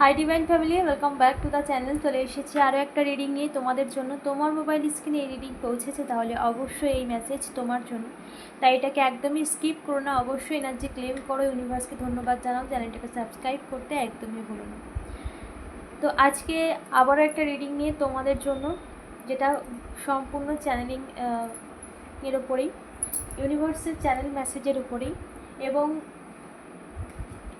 Hi divine family welcome back to the channel চলে এসেছি আরও একটা রিডিং নিয়ে তোমাদের জন্য। তোমার মোবাইল স্ক্রিনে এই রিডিং পৌঁছেছে, তাহলে অবশ্যই এই মেসেজ তোমার জন্য। তাই এটাকে একদমই স্কিপ করো না, অবশ্যই এনার্জি ক্লেম করো। ইউনিভার্সকে ধন্যবাদ জানাও, চ্যানেলটাকে সাবস্ক্রাইব করতে একদমই ভুলো না। তো আজকে আবারও একটা রিডিং নিয়ে তোমাদের জন্য, যেটা সম্পূর্ণ চ্যানেলিং এর ওপরেই ইউনিভার্সের চ্যানেল মেসেজের উপরেই। এবং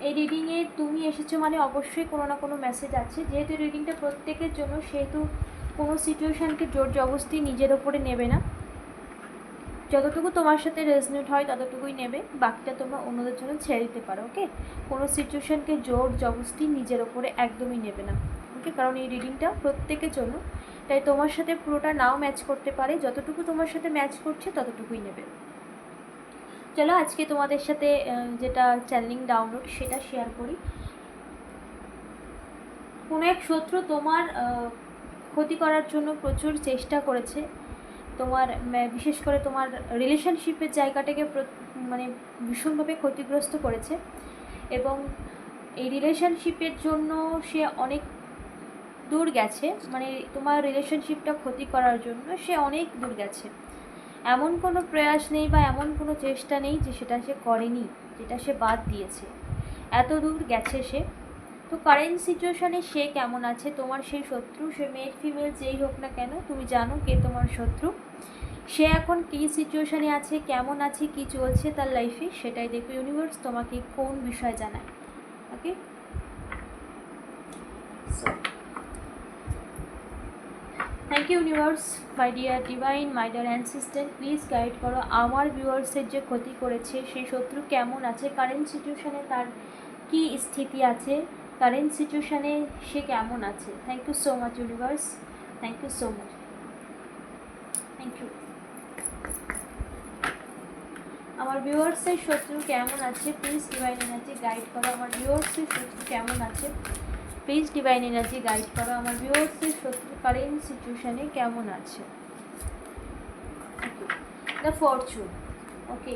এই রিডিংয়ে তুমি এসেছ মানে অবশ্যই কোনো না কোনো মেসেজ আছে। যেহেতু রিডিংটা প্রত্যেকের জন্য, সেহেতু কোনো সিচুয়েশানকে জোর জবস্তি নিজের ওপরে নেবে না। যতটুকু তোমার সাথে রেজনেট হয়, ততটুকুই নেবে। বাকিটা তোমরা অন্যদের জন্য ছেড়ে দিতে পারো ওকে কোনো সিচুয়েশানকে জোর জবস্তি নিজের ওপরে একদমই নেবে না ওকে কারণ এই রিডিংটা প্রত্যেকের জন্য। তাই তোমার সাথে পুরোটা নাও ম্যাচ করতে পারে। যতটুকু তোমার সাথে ম্যাচ করছে, ততটুকুই নেবে। চলো আজকে তোমাদের সাথে যেটা চ্যানেলিং ডাউনলোড সেটা শেয়ার করি। কোনো এক শত্রু তোমার ক্ষতি করার জন্য প্রচুর চেষ্টা করেছে। তোমার বিশেষ করে তোমার রিলেশনশিপের জায়গাটাকে মানে ভীষণভাবে ক্ষতিগ্রস্ত করেছে। এবং এই রিলেশনশিপের জন্য সে অনেক দূর গেছে। মানে তোমার রিলেশনশিপটা ক্ষতি করার জন্য সে অনেক দূর গেছে। এমন কোনো প্রয়াস নেই বা এমন কোনো চেষ্টা নেই যে সেটা সে করেনি, যেটা সে বাদ দিয়েছে। এত দূর গেছে সে। তো কারেন্ট সিচুয়েশানে সে কেমন আছে? তোমার সেই শত্রু, সে মেল ফিমেল যেই হোক না কেন, তুমি জানো কে তোমার শত্রু। সে এখন কী সিচুয়েশানে আছে, কেমন আছে, কী চলছে তার লাইফে সেটাই দেখো ইউনিভার্স তোমাকে কোন বিষয় জানায়। Okay thank you universe my dear divine my dear assistant please guide করো। আমার ভিউয়ার্সের যে ক্ষতি করেছে, সেই শত্রু কেমন আছে? কারেন্ট সিচুয়েশানে তার কি স্থিতি আছে? কারেন্ট সিচুয়েশানে সে কেমন আছে? Thank you so much universe thank you so much thank you আমার ভিউয়ার্সের শত্রু কেমন আছে? প্লিজ ডিভাইন এনার্জি গাইড করো। আমার ভিউয়ার্সের শত্রু কেমন আছে? প্লিজ ডিভাইন এনার্জি গাইড করো। আমার ভিউয়ার্সের শত্রু কারেন্ট সিচুয়েশানে কেমন আছে? The fortune okay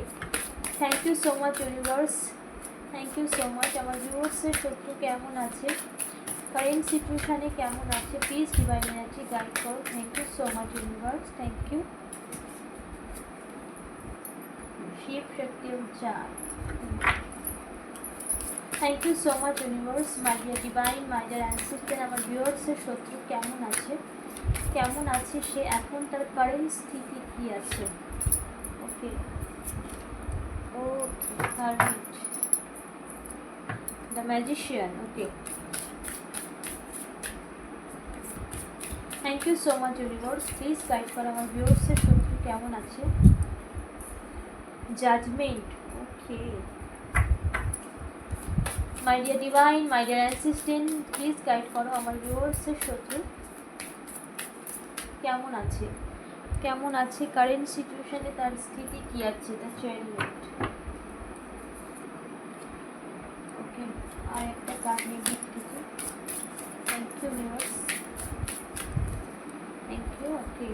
thank you so much universe thank you so much আমার ভিউয়ার্সের শত্রু কেমন আছে? কারেন্ট সিচুয়েশানে কেমন আছে? প্লিজ ডিভাইন এনার্জি গাইড করো। Thank you so much universe thank you Shiva Shakti উচ্চার thank you so much universe my dear divine my dear assistant আমার ভিউয়ার্সের শত্রু কেমন আছে? কেমন আছে সে এখন? তার কারেন্ট স্থিতি কী আছে? Okay O hermit the magician okay thank you so much universe please guide করো আমার ভিউয়ার্সের শত্রু কেমন আছে? Judgement okay my dear divine my dear assistant please guide করো আমার ভিউয়ার্সের শত্রু কেমন আছে? কেমন আছে কারেন্ট সিচুয়েশনে তার স্থিতি কী আছে? তার চেয়ারমেন্ট ওকে আর একটা কার্ড নিয়ে কিছু thank you viewers thank you okay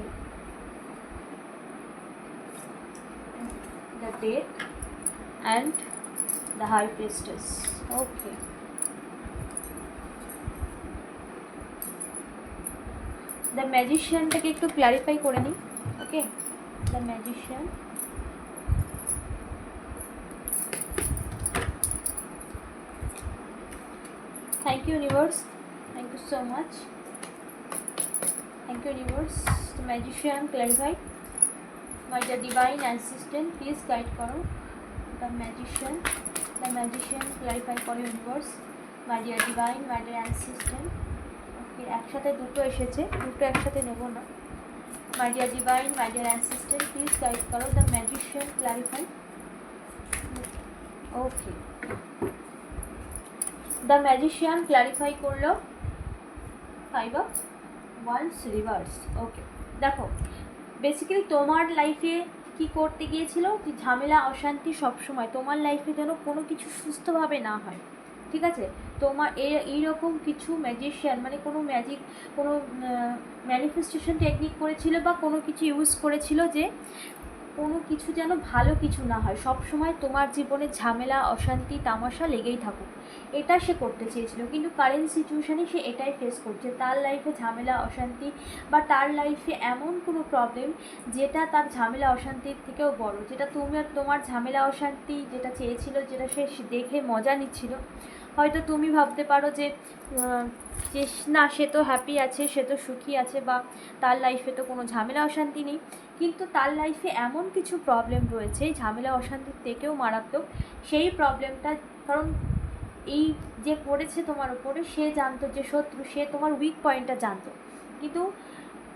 the date and the high priestess. Okay. The ম্যাজিশিয়ানটাকে একটু ক্লারিফাই করে নিই okay the magician thank you universe thank you so much thank you universe the magician clarify my divine assistant, please guide করো the magician. The magician clarify করো universe my dear divine my dear assistant okay একসাথে দুটো এসেছে দুটো একসাথে নেব না my dear divine my dear assistant please guide করো the magician clarify okay the magician clarify করল five of wands reverse okay দেখো বেসিক্যালি তোমার লাইফে কি করতে গিয়েছিল? যে ঝামেলা, অশান্তি সবসময়। তোমার লাইফে যেন কোনো কিছু সুস্থভাবে না হয়। ঠিক আছে? তোমার এ, এইরকম কিছু ম্যাজিশিয়ান মানে কোনো ম্যাজিক কোনো ম্যানিফেস্টেশন টেকনিক করেছিল বা কোনো কিছু ইউজ করেছিল যে কোনো কিছু যেন ভালো কিছু না হয়। সব সময় তোমার জীবনে ঝামেলা, অশান্তি, তামাশা লেগেই থাকুক। এটা সে করতে চেয়েছিল, কিন্তু কারেন্ট সিচুয়েশানে সে এটাই ফেস করছে। তার লাইফে ঝামেলা, অশান্তি বা তার লাইফে এমন কোনো প্রবলেম যেটা তার ঝামেলা, অশান্তির থেকেও বড়। যেটা তুমি আর তোমার ঝামেলা, অশান্তি যেটা চেয়েছিল, যেটা সে দেখে মজা নিচ্ছিল। হয়তো তুমি ভাবতে পারো যে না, সে তো হ্যাপি আছে, সে তো সুখী আছে বা তার লাইফে তো কোনো ঝামেলা, অশান্তি নেই। কিন্তু তার লাইফে এমন কিছু প্রবলেম রয়েছে, ঝামেলা অশান্তির থেকেও মারাত্মক। সেই প্রবলেমটা কারণ এই যে পড়েছে তোমার উপরে, সে জানতো যে শত্রু, সে তোমার উইক পয়েন্টটা জানতো। কিন্তু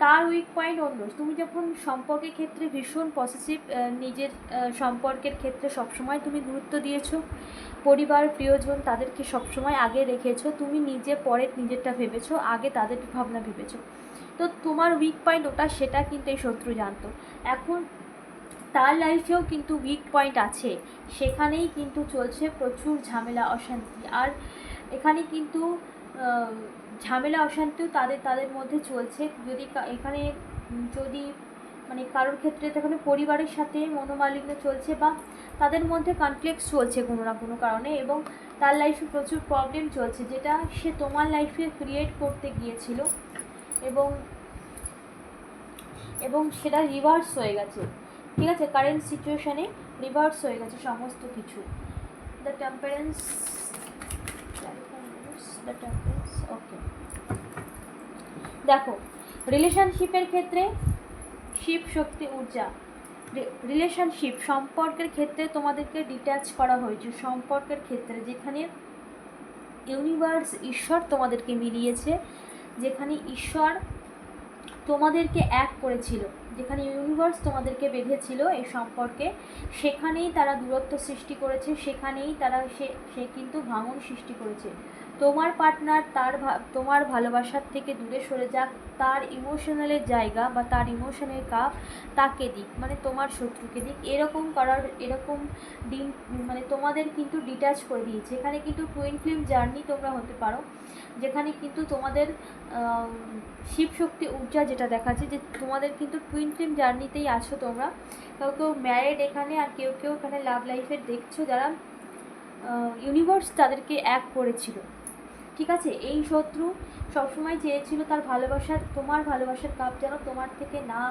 তার উইক পয়েন্ট অন্য। তুমি যখন সম্পর্কের ক্ষেত্রে ভীষণ পসেসিভ নিজের সম্পর্কের ক্ষেত্রে সবসময় তুমি গুরুত্ব দিয়েছ, পরিবার, প্রিয়জন তাদেরকে সবসময় আগে রেখেছো, তুমি নিজে পরে নিজেরটা ভেবেছো, আগে তাদের ভাবনা ভেবেছো। তো তোমার উইক পয়েন্ট ওটা, সেটা কিন্তু এই শত্রু জানতো। এখন তার লাইফেও কিন্তু উইক পয়েন্ট আছে। সেখানেই কিন্তু চলছে প্রচুর ঝামেলা, অশান্তি। আর এখানে কিন্তু ঝামেলা, অশান্তিও তাদের তাদের মধ্যে চলছে। যদি এখানে যদি মানে কারোর ক্ষেত্রে এখানে পরিবারের সাথে মনোমালিন্য চলছে বা তাদের মধ্যে কনফ্লিক্ট চলছে কোনো না কোনো কারণে এবং তার লাইফে প্রচুর প্রবলেম চলছে, যেটা সে তোমার লাইফে ক্রিয়েট করতে গিয়েছিল। এবং এবং সেটা রিভার্স হয়ে গেছে। ঠিক আছে? কারেন্ট সিচুয়েশানে রিভার্স হয়ে গেছে সমস্ত কিছু। The temperance the temperance okay দেখো রিলেশনশিপের ক্ষেত্রে শিব শক্তি ঊর্জা। রিলেশনশিপ সম্পর্কের ক্ষেত্রে তোমাদেরকে ডিট্যাচ করা হয়েছে। সম্পর্কের ক্ষেত্রে যেখানে ইউনিভার্স ঈশ্বর তোমাদেরকে মিলিয়েছে যেখানে ঈশ্বর তোমাদেরকে এক করেছিল, যেখানে ইউনিভার্স তোমাদেরকে বেঁধেছিল এই সম্পর্কে, সেখানেই তারা দূরত্ব সৃষ্টি করেছে, সেখানেই তারা সে সে কিন্তু ভাঙন সৃষ্টি করেছে। তোমার পার্টনার তার তোমার ভালোবাসার থেকে দূরে সরে যাক, তার ইমোশনালের জায়গা বা তার ইমোশনের কাপ তাকে দিক মানে তোমার শত্রুকে দিক। এরকম করার, এরকম দিন মানে তোমাদের কিন্তু ডিটাচ করে দিয়েছে। এখানে কিন্তু টুইন ফিল্ম জার্নি তোমরা হতে পারো। যেখানে কিন্তু তোমাদের আম, শিব শক্তি ঊর্জা যেটা দেখাচ্ছে যে তোমাদের কিন্তু টুইন ফিল্ম জার্নিতেই আছো তোমরা। কেউ কেউ ম্যারেড এখানে আর কেউ কেউ এখানে লাভ লাইফের দেখছ যারা ইউনিভার্স তাদেরকে এক করেছিল। ঠিক আছে? এই শত্রু সবসময় চেয়েছিল তার ভালোবাসার তোমার ভালোবাসার কাপ যেন তোমার থেকে না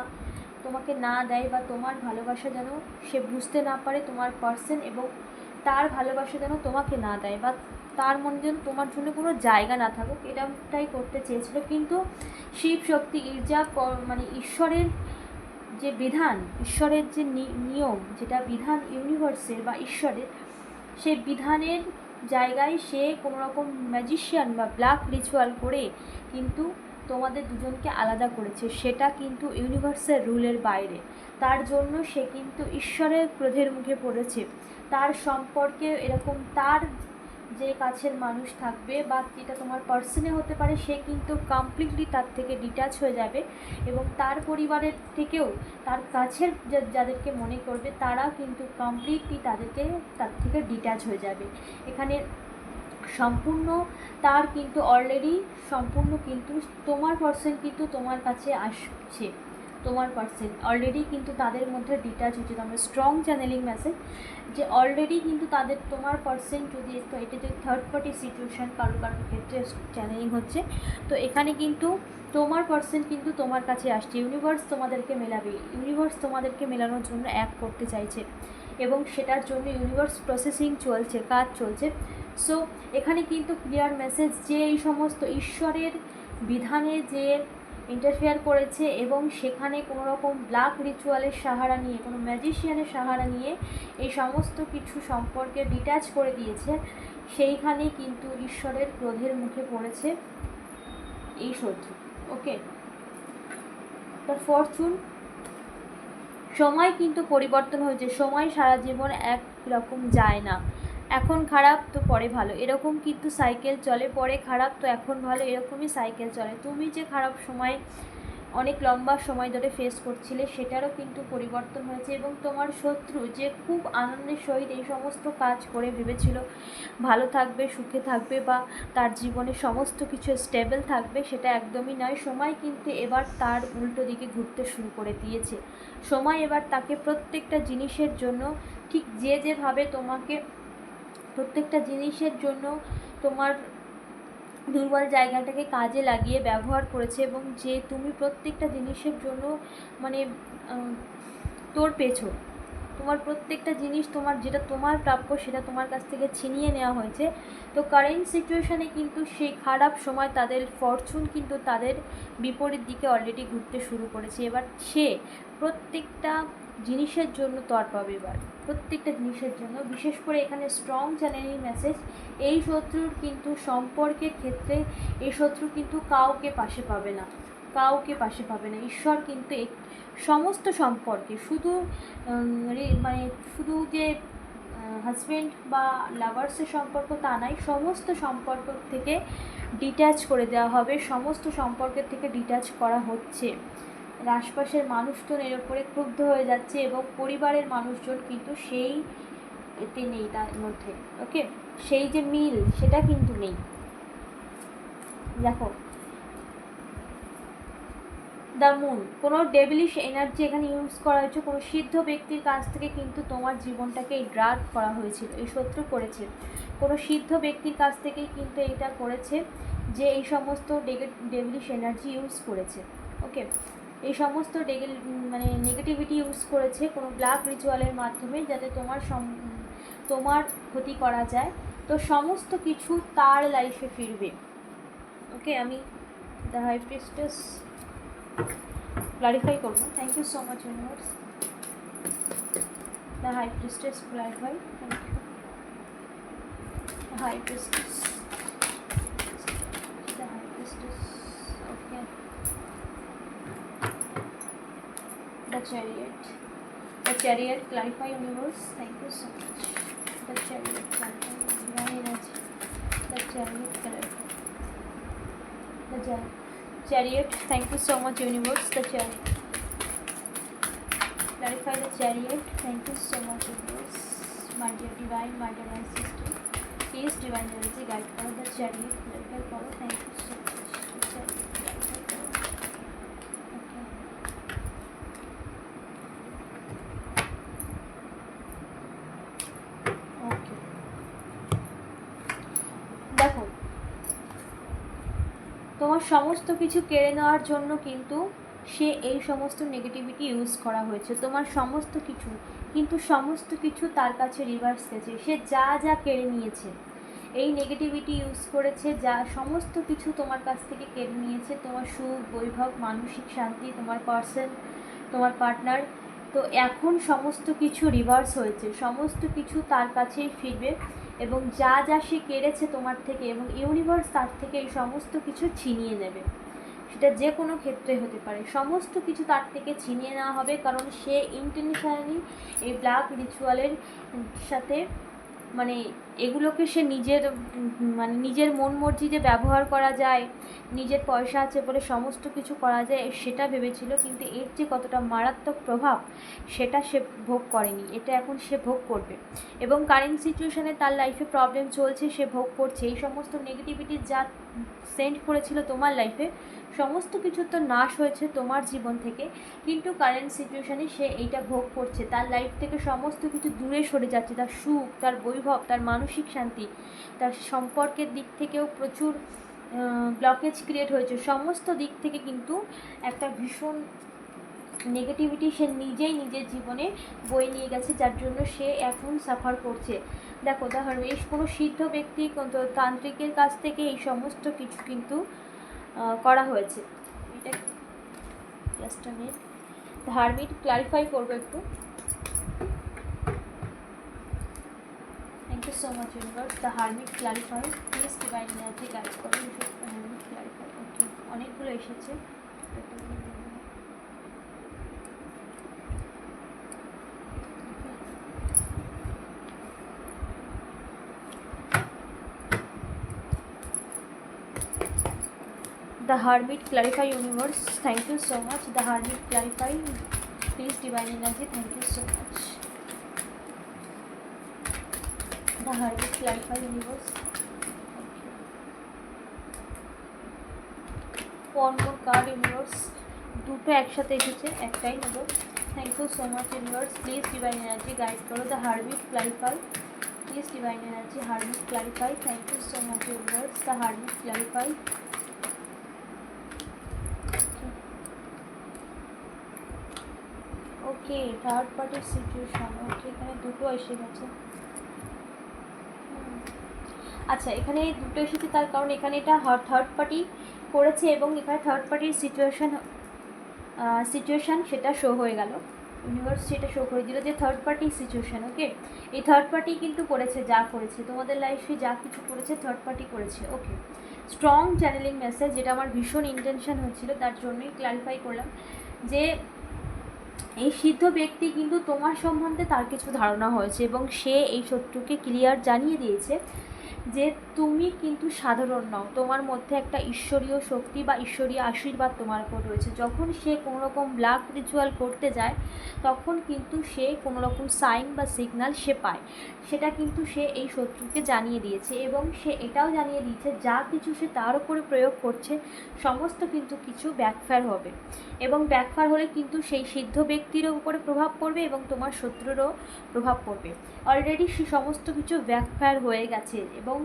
তোমাকে না দেয় বা তোমার ভালোবাসা যেন সে বুঝতে না পারে তোমার পার্সন এবং তার ভালোবাসা যেন তোমাকে না দেয় বা তার মনে যেন তোমার জন্য কোনো জায়গা না থাকুক এটাই করতে চেয়েছিল। কিন্তু শিব শক্তি ঈর্জা ক- মানে ঈশ্বরের যে বিধান, ঈশ্বরের যে নিয়ম, যেটা বিধান ইউনিভার্সের বা ঈশ্বরের সেই বিধানের জায়গায় সে কোনো রকম ম্যাজিশিয়ান বা ব্ল্যাক রিচুয়াল করে কিন্তু তোমাদের দুজনকে আলাদা করেছে। সেটা কিন্তু ইউনিভার্সের রুলের বাইরে। তার জন্য সে কিন্তু ঈশ্বরের ক্রোধের মুখে পড়েছে। তার সম্পর্কে এরকম, তার যে কাছের মানুষ থাকবে বা যেটা তোমার পার্সনে হতে পারে, সে কিন্তু কমপ্লিটলি তার থেকে ডিট্যাচ হয়ে যাবে এবং তার পরিবারের থেকেও তার কাছের যাদেরকে মনে করবে তারা কিন্তু কমপ্লিটলি তাদেরকে তার থেকে ডিট্যাচ হয়ে যাবে। এখানে সম্পূর্ণ তার কিন্তু অলরেডি সম্পূর্ণ কিন্তু তোমার পার্সন কিন্তু তোমার কাছে আসছে। তোমার পার্সন অলরেডি কিন্তু তাদের মধ্যে ডিটাচ হচ্ছে। তোমার স্ট্রং চ্যানেলিং মেসেজ যে অলরেডি কিন্তু তাদের তোমার পার্সন যদি এটা যদি থার্ড পার্টি সিচুয়েশান কারও কারোর ক্ষেত্রে চ্যানেলিং হচ্ছে, তো এখানে কিন্তু তোমার পার্সন কিন্তু তোমার কাছে আসছে। ইউনিভার্স তোমাদেরকে মেলাবে। ইউনিভার্স তোমাদেরকে মেলানোর জন্য এক করতে চাইছে। এবং সেটার জন্য ইউনিভার্স প্রসেসিং চলছে, কাজ চলছে। সো এখানে কিন্তু ক্লিয়ার মেসেজ যে এই সমস্ত ঈশ্বরের বিধানে যে ইন্টারফেয়ার করেছে এবং সেখানে কোনো রকম ব্ল্যাক রিচুয়ালের সাহারা নিয়ে, কোনো ম্যাজিশিয়ানের সাহারা নিয়ে এই সমস্ত কিছু সম্পর্কে ডিট্যাচ করে দিয়েছে, সেইখানে কিন্তু ঈশ্বরের ক্রোধের মুখে পড়েছে এই শত্রু ওকে তার ফরচুন সময় কিন্তু পরিবর্তন হয়েছে, সময় সারা জীবন এক রকম যায় না। এখন খারাপ তো পরে ভালো। এরকম কিন্তু সাইকেল চলে, পরে খারাপ তো এখন ভালো, এরকমই সাইকেল চলে। তুমি যে খারাপ সময়, অনেক লম্বা সময় ধরে ফেস করছিলে, সেটারও কিন্তু পরিবর্তন হয়েছে এবং তোমার শত্রু যে খুব আনন্দের সহিত এই সমস্ত কাজ করে ভেবেছিল, ভালো থাকবে, সুখে থাকবে বা তার জীবনে সমস্ত কিছু স্টেবল থাকবে, সেটা একদমই নয়। সময় কিন্তু এবার তার উল্টো দিকে ঘুরতে শুরু করে দিয়েছে। সময় এবার তাকে প্রত্যেকটা জিনিসের জন্য ঠিক যে যেভাবে তোমাকে প্রত্যেকটা জিনিসের জন্য তোমার দুর্বল জায়গাটাকে কাজে লাগিয়ে ব্যবহার করেছে এবং যে তুমি প্রত্যেকটা জিনিসের জন্য মানে তোর পেছো। তোমার প্রত্যেকটা জিনিস তোমার, যেটা তোমার প্রাপ্য সেটা তোমার কাছ থেকে ছিনিয়ে নেওয়া হয়েছে। তো কারেন্ট সিচুয়েশানে কিন্তু সেই খারাপ সময় তাদের ফরচুন কিন্তু তাদের বিপরীত দিকে অলরেডি ঘুরতে শুরু করেছে। এবার সে প্রত্যেকটা জিনিসের জন্য তর পাবে এবার। প্রত্যেকটা জিনিসের জন্য, বিশেষ করে এখানে স্ট্রং চ্যানেলিং মেসেজ এই শত্রুর কিন্তু সম্পর্কের ক্ষেত্রে এই শত্রু কিন্তু কাউকে পাশে পাবে না, কাউকে পাশে পাবে না। ঈশ্বর কিন্তু সমস্ত সম্পর্কে শুধু মানে শুধু যে হাজব্যান্ড বা লাভার্সের সম্পর্ক তা নাই, সমস্ত সম্পর্ক থেকে ডিট্যাচ করে দেওয়া হবে, সমস্ত সম্পর্কের থেকে ডিট্যাচ করা হচ্ছে। আশপাশের মানুষজন এর উপরে ক্ষুব্ধ হয়ে যাচ্ছে এবং পরিবারের মানুষজন কিন্তু সেই এতে নেই তার মধ্যে ওকে সেই যে মিল, সেটা কিন্তু নেই। দেখো দ্য মুন কোনো ডেভিলিশ এনার্জি এখানে ইউজ করা হয়েছে, কোনো সিদ্ধ ব্যক্তির কাছ থেকে কিন্তু তোমার জীবনটাকে এই ড্রাগ করা হয়েছিল, এই শত্রু করেছে। কোনো সিদ্ধ ব্যক্তির কাছ থেকেই কিন্তু এটা করেছে যে এই সমস্ত ডেভিলিশ এনার্জি ইউজ করেছে ওকে এই সমস্ত ডেগেল মানে নেগেটিভিটি ইউজ করেছে কোনো ব্ল্যাক রিচুয়ালের মাধ্যমে যাতে তোমার সম- তোমার ক্ষতি করা যায়। তো সমস্ত কিছু তার লাইফে ফিরবে। ওকে আমি দ্য হাই প্রিস্টেস ক্লারিফাই করব। Thank you so much universe the high priestess clarify thank you high priestess chariot. The chariot clarify universe. Thank you so much. The chariot clarify energy. The chariot clarify the Cha- chariot. Thank you so much universe. The chariot. Clarify the chariot. Thank you so much universe. My dear divine my divine sister. Please divine energy guide for the chariot thank you so much সমস্ত কিছু কেড়ে নেওয়ার জন্য কিন্তু সে এই সমস্ত negativity use করা হয়েছে। তোমার সমস্ত কিছু, কিন্তু সমস্ত কিছু তার কাছে রিভার্স গেছে। সে যা যা কেড়ে নিয়েছে, এই নেগেটিভিটি ইউজ করেছে, যা সমস্ত কিছু তোমার কাছ থেকে কেড়ে নিয়েছে, তোমার সুখ, বৈভব, মানসিক শান্তি, তোমার পার্সন তোমার পার্টনার তো এখন সমস্ত কিছু রিভার্স হয়েছে। সমস্ত কিছু তার কাছেই ফিরবে এবং যা যা সে কেড়েছে তোমার থেকে এবং ইউনিভার্স তার থেকে এই সমস্ত কিছু ছিনিয়ে নেবে। সেটা যে কোনো ক্ষেত্রে হতে পারে। সমস্ত কিছু তার থেকে ছিনিয়ে নেওয়া হবে কারণ সে ইন্টেনশনালি এই ব্ল্যাক রিচুয়ালের সাথে মানে এগুলোকে সে নিজের মানে নিজের মন মর্জি যে ব্যবহার করা যায়, নিজের পয়সা আছে বলে সমস্ত কিছু করা যায়, সেটা ভেবেছিল, কিন্তু এর যে কতটা মারাত্মক প্রভাব, সেটা সে ভোগ করেনি। এটা এখন সে ভোগ করবে। এবং কারেন্ট সিচুয়েশানে তার লাইফে প্রবলেম চলছে, সে ভোগ করছে। এই সমস্ত নেগেটিভিটি যা সেন্ড করেছিল তোমার লাইফে সমস্ত কিছু তো নাশ হয়েছে তোমার জীবন থেকে, কিন্তু কারেন্ট সিচুয়েশানে সে এইটা ভোগ করছে। তার লাইফ থেকে সমস্ত কিছু দূরে সরে যাচ্ছে। তার সুখ, তার বৈভব, তার মানসিক শান্তি, তার সম্পর্কের দিক থেকেও প্রচুর ব্লকেজ ক্রিয়েট হয়েছে। সমস্ত দিক থেকে কিন্তু একটা ভীষণ নেগেটিভিটি সে নিজেই নিজের জীবনে বয়ে নিয়ে গেছে, যার জন্য সে এখন সাফার করছে। দেখো, উদাহরণ, এই কোনো সিদ্ধ ব্যক্তি, কোনো তান্ত্রিকের কাছ থেকে এই সমস্ত কিছু কিন্তু করা হয়েছে। হারমিট ক্লারিফাই করব একটু। Thank you so much universe the hermit clarify please divine energy guide কাজ করে অনেকগুলো এসেছে। The hermit clarify universe thank you so much the hermit clarify please divine energy thank you so much the hermit clarify universe one more card universe দুটো একসাথে এসেছে একটাই নেব thank you so much universe please divine energy guide করো the hermit clarify please divine energy hermit clarify thank you so much universe the hermit clarify okay third পার্টির situation okay এখানে দুটো এসে গেছে। আচ্ছা এখানে দুটো এসেছে তার কারণ এখানে এটা থার্ড পার্টি করেছে এবং এখানে থার্ড পার্টির সিচুয়েশান সিচুয়েশান সেটা শো হয়ে গেল। ইউনিভার্স সেটা শো করে দিল যে থার্ড পার্টি সিচুয়েশান ওকে এই থার্ড পার্টি কিন্তু করেছে যা করেছে, তোমাদের লাইফে যা কিছু করেছে থার্ড পার্টি করেছে ওকে স্ট্রং চ্যানেলিং মেসেজ যেটা আমার ভীষণ ইন্টেনশন হচ্ছিল, তার জন্যই ক্লারিফাই করলাম যে এই সিদ্ধ ব্যক্তি কিন্তু তোমার সম্বন্ধে তার কিছু ধারণা হয়েছে এবং সে এই শত্রুকে ক্লিয়ার জানিয়ে দিয়েছে। যে তুমি কিন্তু সাধারণ নও। তোমার মধ্যে একটা ঈশ্বরীয় শক্তি বা ঈশ্বরীয় আশীর্বাদ তোমার উপর রয়েছে। যখন সে কোনো রকম ব্লাক রিচুয়াল করতে যায়, তখন কিন্তু সে কোনো রকম সাইন বা সিগন্যাল সে পায়। সেটা কিন্তু সে এই শত্রুকে জানিয়ে দিয়েছে এবং সে এটাও জানিয়ে দিয়েছে, যা কিছু সে তার উপরে প্রয়োগ করছে, সমস্ত কিন্তু কিছু ব্যাকফায়ার হবে। এবং ব্যাকফায়ার হলে কিন্তু সেই সিদ্ধ ব্যক্তিরও উপরে প্রভাব পড়বে এবং তোমার শত্রুরও প্রভাব পড়বে। অলরেডি সে সমস্ত কিছু ব্যাকফায়ার হয়ে গেছে এবং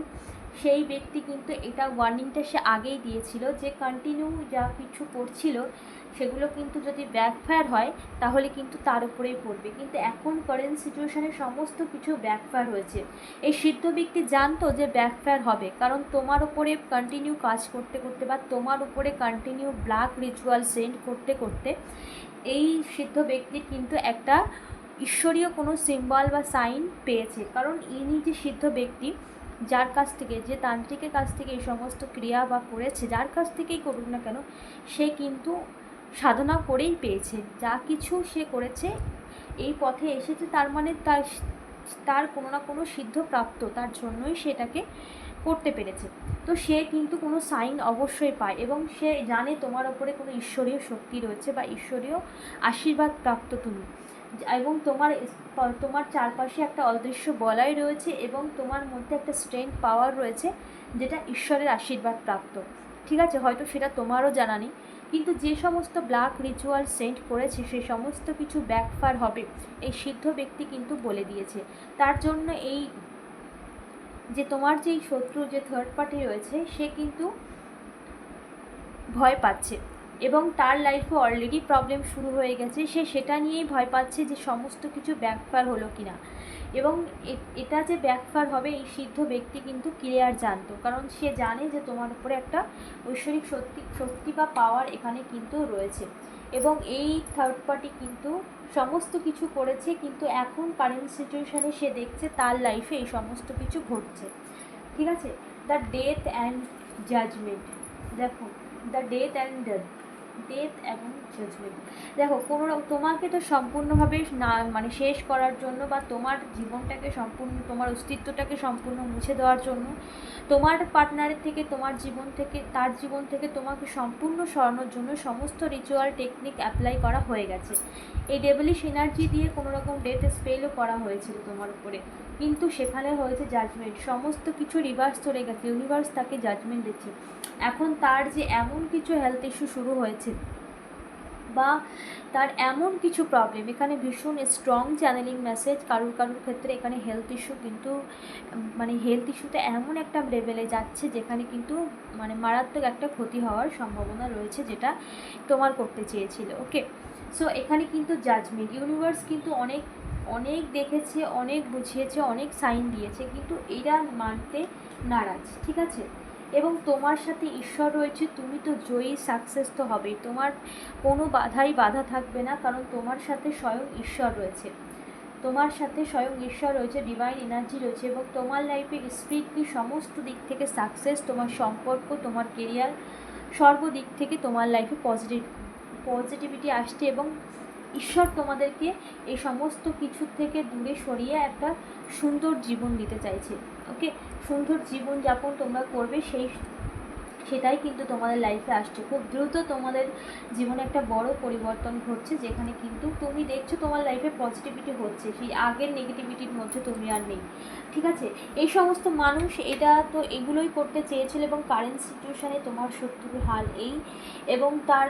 সেই ব্যক্তি কিন্তু এটা ওয়ার্নিংটা সে আগেই দিয়েছিল যে কন্টিনিউ যা কিছু করছিল সেগুলো কিন্তু যদি ব্যাকফায়ার হয় তাহলে কিন্তু তার উপরেই পড়বে। কিন্তু এখন কারেন্ট সিচুয়েশানে সমস্ত কিছু ব্যাকফায়ার হয়েছে। এই সিদ্ধ ব্যক্তি জানতো যে ব্যাকফায়ার হবে, কারণ তোমার উপরে কন্টিনিউ কাজ করতে করতে বা তোমার উপরে কন্টিনিউ ব্ল্যাক রিচুয়াল সেন্ড করতে করতে এই সিদ্ধ ব্যক্তি কিন্তু একটা ঈশ্বরীয় কোনো সিম্বল বা সাইন পেয়েছে। কারণ ইনি যে সিদ্ধ ব্যক্তি, যার কাছ থেকে, যে তান্ত্রিকের কাছ থেকে এই সমস্ত ক্রিয়া বা করেছে, যার কাছ থেকেই করুক না কেন, সে কিন্তু সাধনা করেই পেয়েছে। যা কিছু সে করেছে, এই পথে এসেছে, তার মানে তার তার কোনো না কোনো সিদ্ধ প্রাপ্ত, তার জন্যই সেটাকে করতে পেরেছে। তো সে কিন্তু কোনো সাইন অবশ্যই পায় এবং সে জানে তোমার ওপরে কোনো ঈশ্বরীয় শক্তি রয়েছে বা ঈশ্বরীয় আশীর্বাদ প্রাপ্ত তুমি। এবং তোমার তোমার চারপাশে একটা অদৃশ্য বলয় রয়েছে এবং তোমার মধ্যে একটা স্ট্রেংথ পাওয়ার রয়েছে যেটা ঈশ্বরের আশীর্বাদ প্রাপ্ত। ঠিক আছে? হয়তো সেটা তোমারও জানা নেই। কিন্তু যে সমস্ত ব্ল্যাক রিচুয়াল সেন্ট করেছে, সে সমস্ত কিছু ব্যাকফার হবে, এই সিদ্ধ ব্যক্তি কিন্তু বলে দিয়েছে। তার জন্য এই যে তোমার যেই শত্রু, যে থার্ড পার্টি রয়েছে, সে কিন্তু ভয় পাচ্ছে। এবং তার লাইফে অলরেডি প্রবলেম শুরু হয়ে গেছে। সে সেটা নিয়েই ভয় পাচ্ছে যে সমস্ত কিছু ব্যাকফার হলো কি না এবং এটা যে ব্যাকফার হবে, এই সিদ্ধ ব্যক্তি কিন্তু ক্লিয়ার জানতো। কারণ সে জানে যে তোমার উপরে একটা ঐশ্বরিক শক্তি শক্তি বা পাওয়ার এখানে কিন্তু রয়েছে। এবং এই থার্ড পার্টি কিন্তু সমস্ত কিছু করেছে, কিন্তু এখন কারেন্ট সিচুয়েশানে সে দেখছে তার লাইফে এই সমস্ত কিছু ঘটছে। ঠিক আছে? দ্য ডেথ অ্যান্ড জাজমেন্ট দেখো দ্য ডেথ অ্যান্ড ডেথ এবং জাজমেন্ট দেখো, কোনো তোমাকে তো সম্পূর্ণভাবে না মানে শেষ করার জন্য বা তোমার জীবনটাকে সম্পূর্ণ, তোমার অস্তিত্বটাকে সম্পূর্ণ মুছে দেওয়ার জন্য তোমার পার্টনারের থেকে, তোমার জীবন থেকে, তার জীবন থেকে তোমাকে সম্পূর্ণ সরানোর জন্য সমস্ত রিচুয়াল টেকনিক অ্যাপ্লাই করা হয়ে গেছে। এই ডেবলিশ এনার্জি দিয়ে কোনো রকম ডেথ স্পেলও করা হয়েছিল তোমার উপরে। কিন্তু সেখানে হয়েছে জাজমেন্ট সমস্ত কিছু রিভার্স চলে গেছে। ইউনিভার্স তাকে জাজমেন্ট দিচ্ছে। এখন তার যে এমন কিছু হেলথ ইস্যু শুরু হয়েছে বা তার এমন কিছু প্রবলেম এখানে ভীষণ স্ট্রং চ্যানেলিং মেসেজ কারুর কারুর ক্ষেত্রে এখানে হেলথ ইস্যু কিন্তু মানে হেলথ ইস্যুটা এমন একটা লেভেলে যাচ্ছে যেখানে কিন্তু মানে মারাত্মক একটা ক্ষতি হওয়ার সম্ভাবনা রয়েছে যেটা তোমার করতে চেয়েছিল ওকে সো এখানে কিন্তু জাজমেন্ট ইউনিভার্স কিন্তু অনেক অনেক দেখেছে, অনেক বুঝিয়েছে, অনেক সাইন দিয়েছে, কিন্তু এরা মানতে নারাজ, ঠিক আছে? এবং তোমার সাথে ঈশ্বর রয়েছে, তুমি তো জয়ী সাকসেস তো হবেই। তোমার কোনো বাধাই বাধা থাকবে না, কারণ তোমার সাথে স্বয়ং ঈশ্বর রয়েছে। তোমার সাথে স্বয়ং ঈশ্বর রয়েছে ডিভাইন এনার্জি রয়েছে এবং তোমার লাইফে স্পিডলি সমস্ত দিক থেকে সাকসেস তোমার সম্পর্ক, তোমার কেরিয়ার সর্বদিক থেকে তোমার লাইফে পজিটিভ পজিটিভিটি আসছে এবং ঈশ্বর তোমাদেরকে এই সমস্ত কিছু থেকে দূরে সরিয়ে একটা সুন্দর জীবন দিতে চাইছে। ওকে সুন্দর জীবন যাপন তোমরা করবে, সেই সেটাই কিন্তু তোমাদের লাইফে আসছে। খুব দ্রুত তোমাদের জীবনে একটা বড় পরিবর্তন ঘটছে, যেখানে কিন্তু তুমি দেখছ তোমার লাইফে পজিটিভিটি হচ্ছে, সেই আগের নেগেটিভিটির মধ্যে তুমি আর নেই। ঠিক আছে? এই সমস্ত মানুষ এটা তো এগুলোই করতে চেয়েছিল এবং কারেন্ট সিচুয়েশানে তোমার শত্রুর হাল এই এবং তার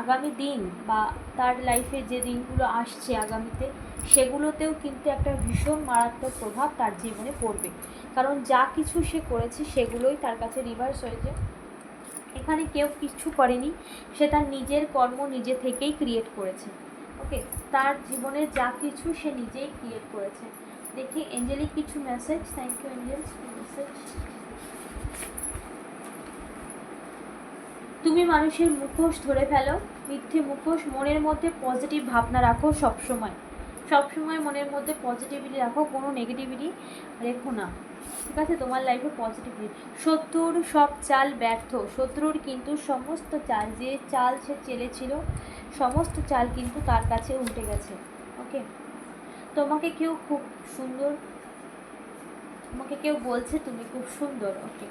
আগামী দিন বা তার লাইফে যে দিনগুলো আসছে আগামীতে, সেগুলোতেও কিন্তু একটা ভীষণ মারাত্মক প্রভাব তার জীবনে পড়বে। কারণ যা কিছু সে করেছে, সেগুলোই তার কাছে রিভার্স হয়েছে। এখানে কেউ কিছু করেনি, সে তার নিজের কর্ম নিজে থেকেই ক্রিয়েট করেছে। ওকে তার জীবনে যা কিছু সে নিজেই ক্রিয়েট করেছে। দেখি এঞ্জেলিক কিছু message thank you angels message তুমি মানুষের মুখোশ ধরে ফেলো, মিথ্যে মুখোশ, মনের মধ্যে পজিটিভ ভাবনা রাখো সবসময়। সবসময় মনের মধ্যে পজিটিভিটি রাখো, কোনো নেগেটিভিটি রেখো না। ঠিক আছে, তোমার লাইফে পজিটিভিটি শত্রুর সব চাল ব্যর্থ। শত্রুর কিন্তু সমস্ত চাল, যে চাল সে চেলেছিল, সমস্ত চাল কিন্তু তার কাছে উল্টে গেছে। ওকে তোমাকে কেউ খুব সুন্দর, তোমাকে কেউ বলছে তুমি খুব সুন্দর ওকে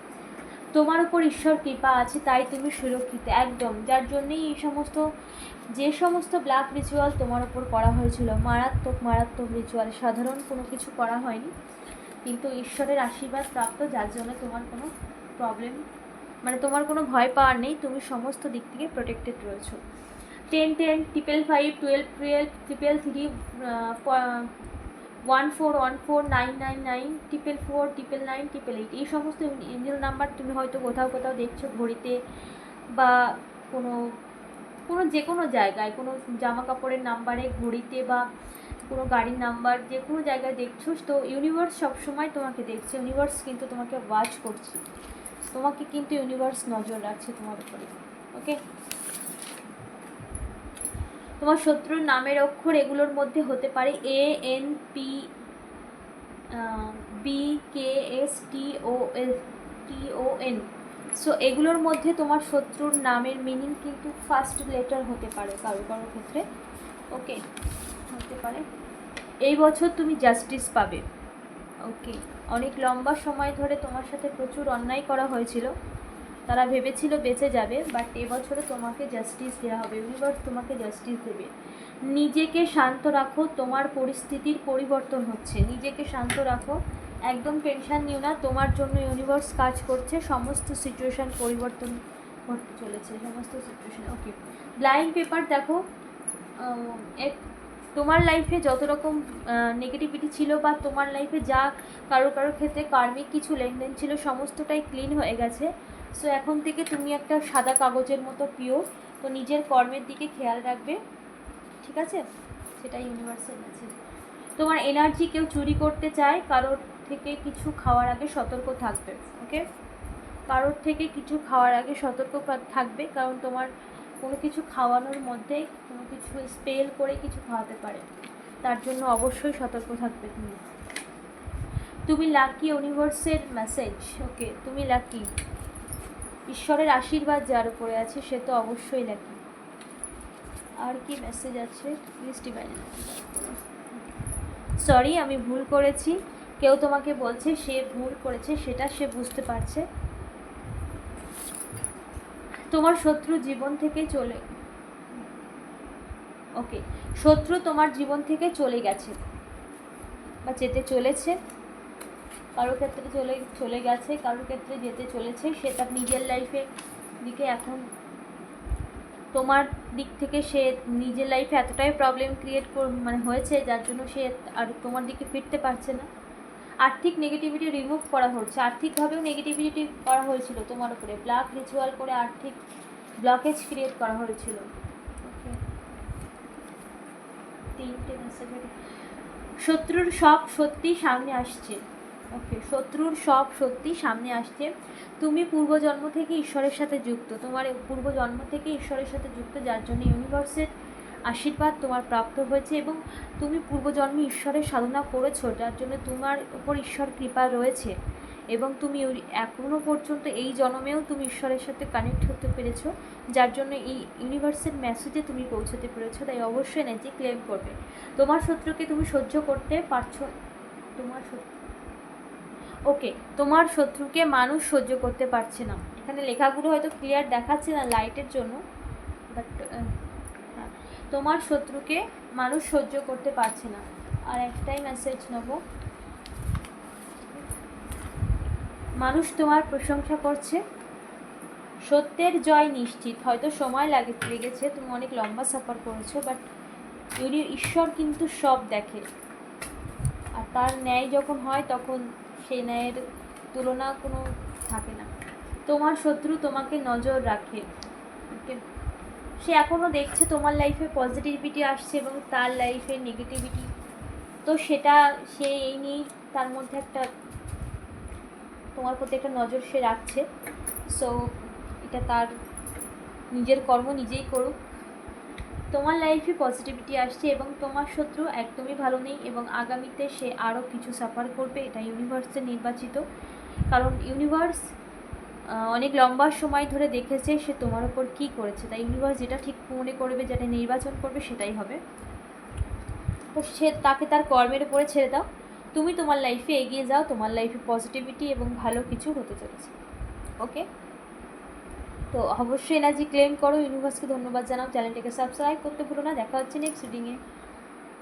তোমার উপর ঈশ্বর কৃপা আছে, তাই তুমি সুরক্ষিত, একদম। যার জন্যই এই সমস্ত, যে সমস্ত ব্ল্যাক রিচুয়াল তোমার উপর করা হয়েছিল, মারাত্মক মারাত্মক রিচুয়াল সাধারণ কোনো কিছু করা হয়নি। কিন্তু ঈশ্বরের আশীর্বাদ প্রাপ্ত, যার জন্য তোমার কোনো প্রবলেম মানে তোমার কোনো ভয় পাওয়ার নেই, তুমি সমস্ত দিক থেকে প্রোটেক্টেড রয়েছো। Ten ten triple five twelve twelve triple three one four one four nine nine nine triple four triple nine triple eight এই সমস্ত ইঞ্জিন নাম্বার তুমি হয়তো কোথাও কোথাও দেখছ, ঘড়িতে বা কোনো কোনো যে কোনো জায়গায়, কোনো জামা কাপড়ের নাম্বারে ঘড়িতে বা কোনো গাড়ির নাম্বার যে কোনো জায়গায় দেখছ তো ইউনিভার্স সবসময় তোমাকে দেখছে। ইউনিভার্স কিন্তু তোমাকে ওয়াচ করছে। তোমাকে কিন্তু ইউনিভার্স নজর রাখছে তোমার উপরে ওকে তোমার শত্রুর নামের অক্ষর এগুলোর মধ্যে হতে পারে A N P B K S T O S T O N so এগুলোর মধ্যে তোমার শত্রুর নামের মিনিং কিন্তু ফার্স্ট লেটার হতে পারে কারও কারও ক্ষেত্রে ওকে হতে পারে। এই বছর তুমি জাস্টিস পাবে। ওকে অনেক লম্বা সময় ধরে তোমার সাথে প্রচুর অন্যায় করা হয়েছিল। তারা ভেবেছিল বেঁচে যাবে বাট এবছরে তোমাকে জাস্টিস দেওয়া হবে ইউনিভার্স তোমাকে জাস্টিস দেবে। নিজেকে শান্ত রাখো, তোমার পরিস্থিতির পরিবর্তন হচ্ছে। নিজেকে শান্ত রাখো, একদম টেনশন নিও না, তোমার জন্য ইউনিভার্স কাজ করছে, সমস্ত সিচুয়েশান পরিবর্তন ঘটতে চলেছে, সমস্ত সিচুয়েশান ওকে ব্লাইন্ড পেপার দেখো এক তোমার লাইফে যত রকম নেগেটিভিটি ছিল বা তোমার লাইফে যা কারও কারও ক্ষেত্রে কার্মিক কিছু লেনদেন ছিল, সমস্তটাই ক্লিন হয়ে গেছে। সো এখন থেকে তুমি একটা সাদা কাগজের মতো পিও তো নিজের কর্মের দিকে খেয়াল রাখবে। ঠিক আছে? সেটা ইউনিভার্সাল আছে। তোমার এনার্জি কেউ চুরি করতে চায়, কারোর থেকে কিছু খাওয়ার আগে সতর্ক থাকবে ওকে কারোর থেকে কিছু খাওয়ার আগে সতর্ক থাকবে, কারণ তোমার কোনো কিছু খাওয়ানোর মধ্যে কোনো কিছু স্পেল করে কিছু খাওয়াতে পারে, তার জন্য অবশ্যই সতর্ক থাকবে তুমি। তুমি লাকি ইউনিভার্সের মেসেজ ওকে তুমি লাকি ঈশ্বরের আশীর্বাদ যার উপরে আছে, সে তো অবশ্যই লাকি আর কি মেসেজ আছে? প্লিজ ডিভাইন সরি আমি ভুল করেছি। কেউ তোমাকে বলছে, সে ভুল করেছে, সেটা সে বুঝতে পারছে। তোমার শত্রু জীবন থেকে চলে ওকে শত্রু তোমার জীবন থেকে চলে গেছে, বা যেতে চলেছে, কারও ক্ষেত্রে চলে চলে গেছে কারোর ক্ষেত্রে যেতে চলেছে সে তার নিজের লাইফে দিকে এখন, তোমার দিক থেকে সে নিজের লাইফে এতটাই প্রবলেম ক্রিয়েট মানে হয়েছে, যার জন্য সে আর তোমার দিকে ফিরতে পারছে না। আর্থিক নেগেটিভিটি রিমুভ করা হচ্ছে। আর্থিকভাবেও নেগেটিভিটি করা হয়েছিল তোমার উপরে। ব্লাক রিচুয়াল করে আর্থিক ব্লকেজ ক্রিয়েট করা হয়েছিল। শত্রুর সব সত্যি সামনে আসছে। ওকে শত্রুর সব সত্যি সামনে আসছে। তুমি পূর্বজন্ম থেকে ঈশ্বরের সাথে যুক্ত। তোমার পূর্বজন্ম থেকে ঈশ্বরের সাথে যুক্ত। যার জন্য ইউনিভার্সের আশীর্বাদ তোমার প্রাপ্ত হয়েছে এবং তুমি পূর্বজন্মে ঈশ্বরের সাধনা করেছ, যার জন্য তোমার উপর ঈশ্বর কৃপা রয়েছে। এবং তুমি ওই- এখনও পর্যন্ত এই জন্মেও তুমি ঈশ্বরের সাথে কানেক্ট হতে পেরেছ, যার জন্য এই ইউনিভার্সের মেসেজে তুমি পৌঁছতে পেরেছ। তাই অবশ্যই এনার্জি ক্লেম করবে। তোমার শত্রুকে তুমি সহ্য করতে পারছ তোমার ওকে তোমার শত্রুকে মানুষ সহ্য করতে পারছে না। এখানে লেখাগুলো হয়তো ক্লিয়ার দেখাচ্ছে না লাইটের জন্য বাট তোমার শত্রুকে মানুষ সহ্য করতে পারছে না। আর একটাই মেসেজ নেব। মানুষ তোমার প্রশংসা করছে। সত্যের জয় নিশ্চিত। হয়তো সময় লাগে লেগেছে। তুমি অনেক লম্বা সাফার করেছ বাট ঈশ্বর কিন্তু সব দেখে। আর তার ন্যায় যখন হয়, তখন সেই ন্যায়ের তুলনা কোনো থাকে না। তোমার শত্রু তোমাকে নজর রাখে। সে এখনও দেখছে তোমার লাইফে পজিটিভিটি আসছে এবং তার লাইফে নেগেটিভিটি তো সেটা, সে এই নিয়েই তার মধ্যে একটা, তোমার প্রতি একটা নজর সে রাখছে। সো এটা তার নিজের কর্ম নিজেই করুক। তোমার লাইফে পজিটিভিটি আসছে এবং তোমার শত্রু একদমই ভালো নেই এবং আগামীতে সে আরও কিছু সাফার করবে। এটা ইউনিভার্সে নির্বাচিত। কারণ ইউনিভার্স অনেক লম্বা সময় ধরে দেখেছে সে তোমার ওপর কী করেছে। তাই ইউনিভার্স যেটা ঠিক মনে করবে, যেটা নির্বাচন করবে, সেটাই হবে। তো সে তাকে তার কর্মের উপরে ছেড়ে দাও। তুমি তোমার লাইফে এগিয়ে যাও। তোমার লাইফে পজিটিভিটি এবং ভালো কিছু হতে চলেছে। ওকে তো অবশ্যই এনার্জি ক্লেম করো। ইউনিভার্সকে ধন্যবাদ জানাও। চ্যানেলটাকে সাবস্ক্রাইব করতে ভুলো না। দেখা হচ্ছে নেক্সট রিডিংয়ে